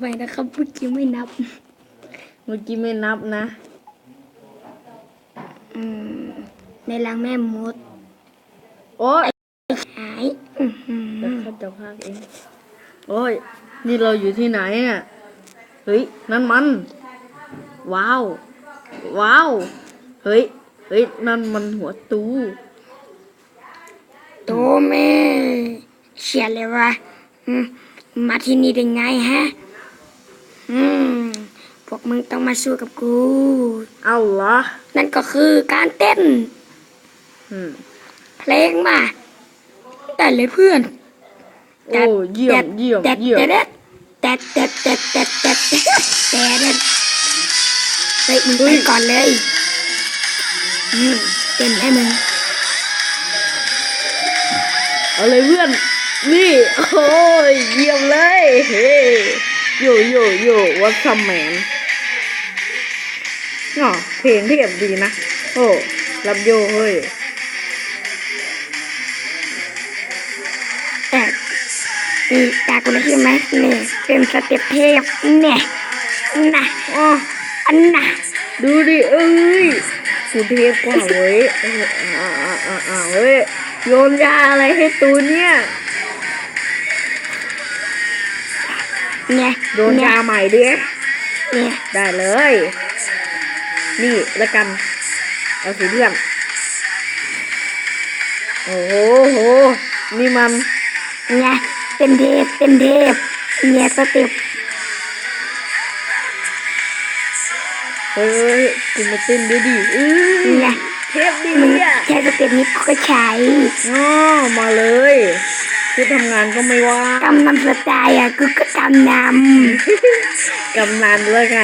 ไปนะครับเมื่อกี้ไม่นับ เมื่อกี้ไม่นับนะ อืมในรังแม่มด โอ้ยหายอื้อหือเดี๋ยวเขาจะพากเอง โอ้ย นี่เราอยู่ที่ไหนอะเฮ้ย นั่นมัน ว้าว ว้าว เฮ้ย เฮ้ย นั่นมันหัวตูโตแม่เชียเลยวะอืมมาที่นี่ได้ไงฮะ อืม พวกมึงต้องมาสู้กับกู เอาเหรอ นั่นก็คือการเต้น อืม เพลงมาได้เลยเพื่อนโอ้เยี่ยมเยี่ยมแดดเยี่ยมแดดแดดแดดแดดแดดแดดแดดแดดแดดเฮ้ยมึงเต้นก่อนเลยอืมเต้นให้มึงเอาเลยเพื่อน นี่ โอ้ยเยี่ยมเลย เฮ้ โยโยโย่วัดซัมแมนอ๋อเพลงเทียบดีนะ โอ้รับโยเฮ้ยแต่อีตากูได้ใช่ไหมนี่เป็นสเต็ปเทพเนี่ยนะอ๋ออันน่ะดูดิเอ้ยกูเทพกว่าเว้ยอออ่าอ่าอ่าอ่าเว้ยโยนยาอะไรให้ตูนเนี่ย เนี่ยโยนเนี่ยยาใหม่ดิเนี่ยได้เลย นี่แล้วกัน เอาสิเพื่อนโอ้โหโห นี่มันเนี่ยเป็นเทพเป็นเทพเนี่ยสเต็ปเฮ้ยกูมาเต้นด้วยดิอื้อเนี่ยเทพดีมึงอะใช้สเต็ปนี้กูก็ใช้อ๋อมาเลย ชุดทำงานก็ไม่ว่ากำนำสไตล์อะกูก็กำนกำนันเลยไง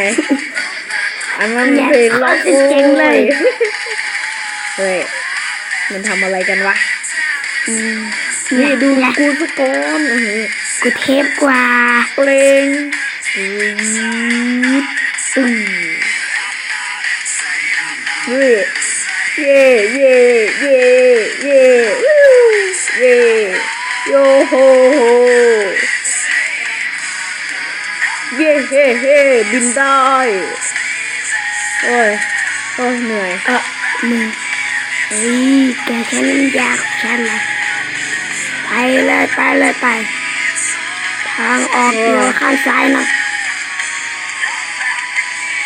อันนั้นำเนี่ยเพลงล็อกโคตรเจ๋งเลยเฮ้ยมันทำอะไรกันวะ อืมนี่ดูเนี่ยกูสกอนเออกูเทพกว่าเพลงอืมตึงเฮ้ยเย่เย่เย่เย่วู้เย่ โยโฮโฮเย่เฮ่เฮ่บินได้โอ้ยโอ้ยเหนื่อยเออมึงเฮ้ยแกใช้น้ำยาของฉันละไปเลยไปเลยไป ทางออกอยู่ข้างซ้ายนะ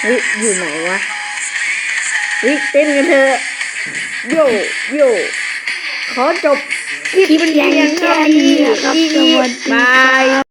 เฮ้ยอยู่ไหนวะเฮ้ยเต้นกันเถอะโยโย ขอจบคลิปเพียงแค่นี้นะครับสวัสดีครับ